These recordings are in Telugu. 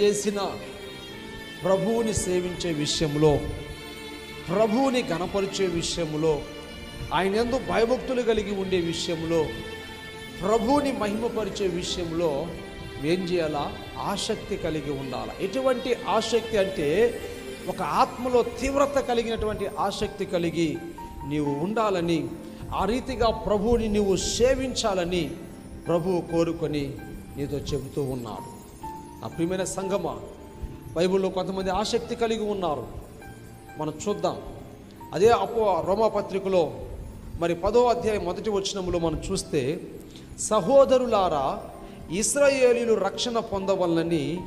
చేసిన ప్రభువుని సేవించే విషయంలో ప్రభువుని గణపరిచే విషయంలో ఆయన ఎందు భయభక్తులు కలిగి ఉండే విషయంలో ప్రభువుని మహిమపరిచే విషయంలో ఏం చేయాలా? ఆసక్తి కలిగి ఉండాలి? ఎటువంటి ఆసక్తి అంటే ఒక ఆత్మలో తీవ్రత కలిగినటువంటి ఆసక్తి కలిగి నీవు ఉండాలని ఆ రీతిగా ప్రభువుని నీవు సేవించాలని ప్రభువు కోరుకొని నీతో చెబుతూ ఉన్నాడు. నా ప్రియమైన సంగమా బైబిల్లో కొంతమంది ఆసక్తి కలిగి ఉన్నారు. మనం చూద్దాం. అదే అపో రోమాపత్రికలో మరి పదో అధ్యాయం మొదటి వచనంలో మనం చూస్తే సహోదరులారా ఇస్రాయేలీలు రక్షణ పొందవలనని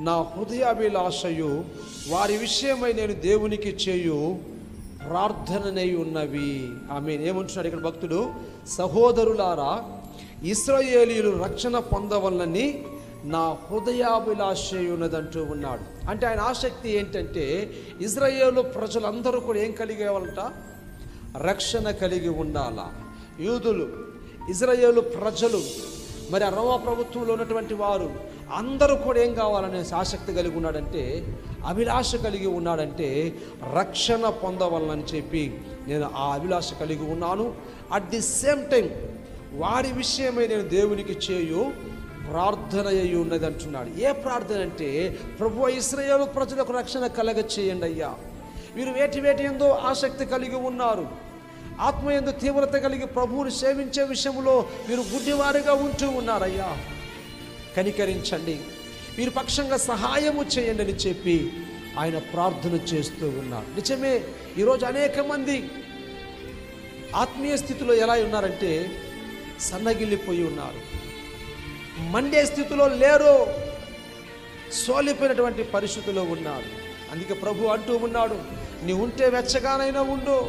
నా హృదయాభిలాషయు వారి విషయమై నేను దేవునికి చేయు ప్రార్థననై ఉన్నవి. ఆమె ఏమంటున్నాడు ఇక్కడ భక్తుడు? సహోదరులారా ఇస్రాయేలీలు రక్షణ పొందవలనని నా హృదయాభిలాష ఉన్నదంటూ ఉన్నాడు. అంటే ఆయన ఆసక్తి ఏంటంటే ఇజ్రాయేలు ప్రజలందరూ కూడా ఏం కలిగేవాలంట రక్షణ కలిగి ఉండాలా. యూదులు ఇజ్రాయేలు ప్రజలు మరి ఆ రోమా ప్రభుత్వంలో ఉన్నటువంటి వారు అందరూ కూడా ఏం కావాలనే ఆసక్తి కలిగి ఉన్నాడంటే అభిలాష కలిగి ఉన్నాడంటే రక్షణ పొందవలనని చెప్పి నేను ఆ అభిలాష కలిగి ఉన్నాను. అట్ ది సేమ్ టైం వారి విషయమై నేను దేవునికి చేయు ప్రార్థన అయి ఉన్నది అంటున్నాడు. ఏ ప్రార్థన అంటే ప్రభు ఇస్రాయేలు ప్రజలకు రక్షణ కలగ చేయండి అయ్యా. వీరు వేటి వేటి ఎందో ఆసక్తి కలిగి ఉన్నారు. ఆత్మ ఎందు తీవ్రత కలిగి ప్రభువుని సేవించే విషయంలో మీరు గుడ్డివారిగా ఉంటూ ఉన్నారయ్యా. కనికరించండి. మీరు పక్షంగా సహాయము చేయండి అని చెప్పి ఆయన ప్రార్థన చేస్తూ ఉన్నారు నిజమే ఈరోజు అనేక మంది ఆత్మీయ స్థితిలో ఎలా ఉన్నారంటే సన్నగిల్లిపోయి ఉన్నారు. మండే స్థితిలో లేరు. సోలిపోయినటువంటి పరిస్థితిలో ఉన్నారు. అందుకే ప్రభు అంటూ ఉన్నాడు నీ ఉంటే వెచ్చగానైనా ఉండు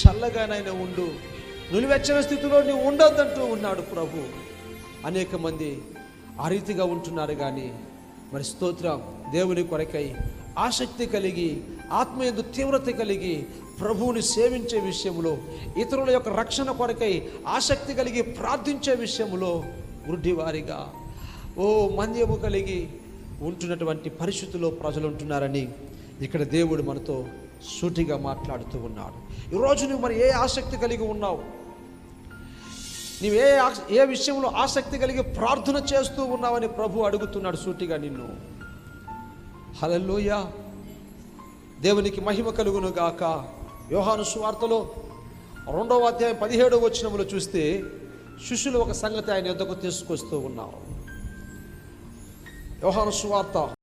చల్లగానైనా ఉండు. నులివెచ్చని స్థితిలో నీ ఉండొద్దంటూ ఉన్నాడు ప్రభు. అనేక మంది ఆ రీతిగా ఉంటున్నారు కానీ మరి స్తోత్రం దేవుని కొరకై ఆసక్తి కలిగి ఆత్మయందు తీవ్రత కలిగి ప్రభువుని సేవించే విషయంలో ఇతరుల యొక్క రక్షణ కొరకై ఆసక్తి కలిగి ప్రార్థించే విషయంలో వృద్ధివారిగా. ఓ మంద్యము కలిగి ఉంటున్నటువంటి పరిస్థితుల్లో ప్రజలు ఉంటున్నారని ఇక్కడ దేవుడు మనతో సూటిగా మాట్లాడుతూ ఉన్నాడు. ఈరోజు నువ్వు మరి ఏ ఆసక్తి కలిగి ఉన్నావు? నీవు ఏ ఏ విషయంలో ఆసక్తి కలిగి ప్రార్థన చేస్తూ ఉన్నావని ప్రభు అడుగుతున్నాడు సూటిగా నిన్ను. హలలోయ దేవునికి మహిమ కలుగును గాక. యోహాను సువార్తలో రెండవ అధ్యాయం పదిహేడవ వచనములో చూస్తే శిష్యులు ఒక సంగతి ఆయన యొద్దకు తీసుకొస్తూ ఉన్నారు. యోహాను సువార్త